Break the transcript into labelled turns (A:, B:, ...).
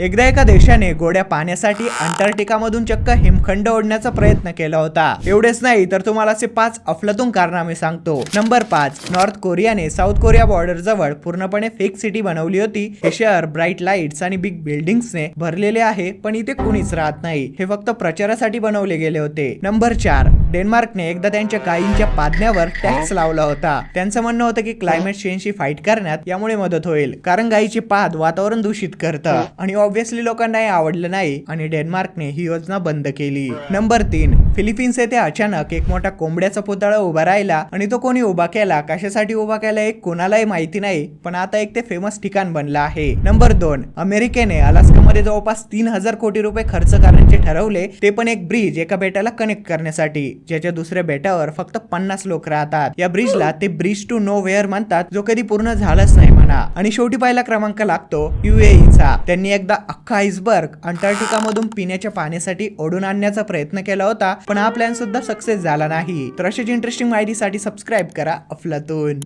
A: एकदा एका देशाने गोड्या पाण्यासाठी अंटार्क्टिकामधून चक्क हिमखंड ओढण्याचा प्रयत्न केला होता. एवढेच नाही तर तुम्हाला असे पाच अफलातून कारनामे सांगतो. नंबर पाच नॉर्थ कोरियाने साऊथ कोरिया बॉर्डर जवळ पूर्णपणे फेक सिटी बनवली होती. हे शहर ब्राईट लाईट्स आणि बिग बिल्डिंग्सने भरलेले आहे पण इथे कुणीच राहत नाही. हे फक्त प्रचारासाठी बनवले गेले होते. नंबर चार डेन्मार्कने एकदा त्यांच्या गायींच्या पादण्यावर टॅक्स लावला होता. त्यांचं म्हणणं होतं की क्लायमेट चेंजशी फाईट करण्यात यामुळे मदत होईल कारण गायीचे पाद वातावरण दूषित करतं. आणि ऑब्व्हियसली लोकांना हे आवडलं नाही आणि डेन्मार्कने ही योजना बंद केली. नंबर तीन फिलिपिन्स येथे अचानक एक मोठा कोंबड्याचा पुतळा उभा राहिला आणि तो कोणी उभा केला? कशासाठी उभा केला एक कोणालाही माहिती नाही पण आता एक ते फेमस ठिकाण बनलं आहे. नंबर दोन अमेरिकेने अलास्कामध्ये जवळपास तीन हजार कोटी रुपये खर्च करण्याचे ठरवले ते पण एक ब्रिज एका बेटाला कनेक्ट करण्यासाठी. ज्याच्या दुसऱ्या बेटावर फक्त पन्नास लोक राहतात. या ब्रिजला ते ब्रिज टू नो वेअर म्हणतात जो कधी पूर्ण झालाच नाही म्हणा. आणि शेवटी पहिला क्रमांक लागतो युएईचा त्यांनी एकदा अख्खा आईसबर्ग अंटार्क्टिका मधून पिण्याच्या पाण्यासाठी ओढून आणण्याचा प्रयत्न केला होता पण हा प्लॅन सुद्धा सक्सेस झाला नाही. तर अशीच इंटरेस्टिंग माहितीसाठी सबस्क्राईब करा अफलातून.